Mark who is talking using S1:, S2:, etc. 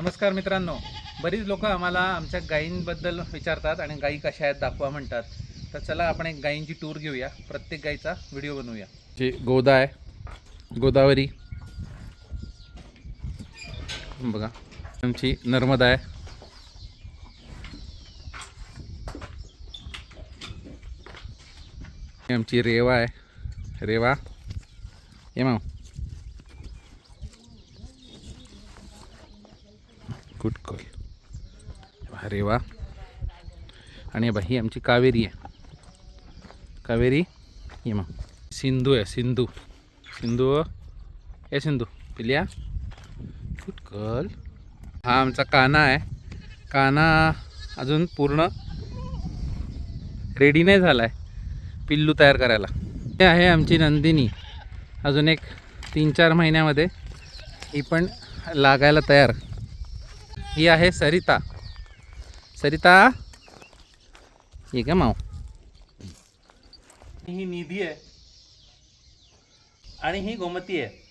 S1: नमस्कार मित्रांनो. बरीच लोक आम्हाला आमच्या गायींबद्दल विचारतात आणि गायी कशा आहेत दाखवा म्हणतात. तर चला आपण एक गायींची टूर घेऊया. प्रत्येक गायीचा व्हिडिओ बनवूया. जी गोदा आहे. गोदावरी. बघा. आमची नर्मदा आहे. आमची रेवा आहे. रेवा. ये माव गुड कॉल अरे वा आणि बा ही आमची कावेरी आहे. कावेरी? ये मग. सिंधू आहे सिंधू. सिंधू हो. ए सिंधू पिल्या? गुड कॉल हा आमचा काना आहे. काना अजून पूर्ण रेडी नाही झाला आहे पिल्लू तयार करायला. हे आहे आमची नंदिनी. अजून एक तीन चार महिन्यामध्ये ही पण लागायला तयार. ही आहे सरिता. सरिता? ये का माव ही निधी आहे. आणि ही गोमती आहे.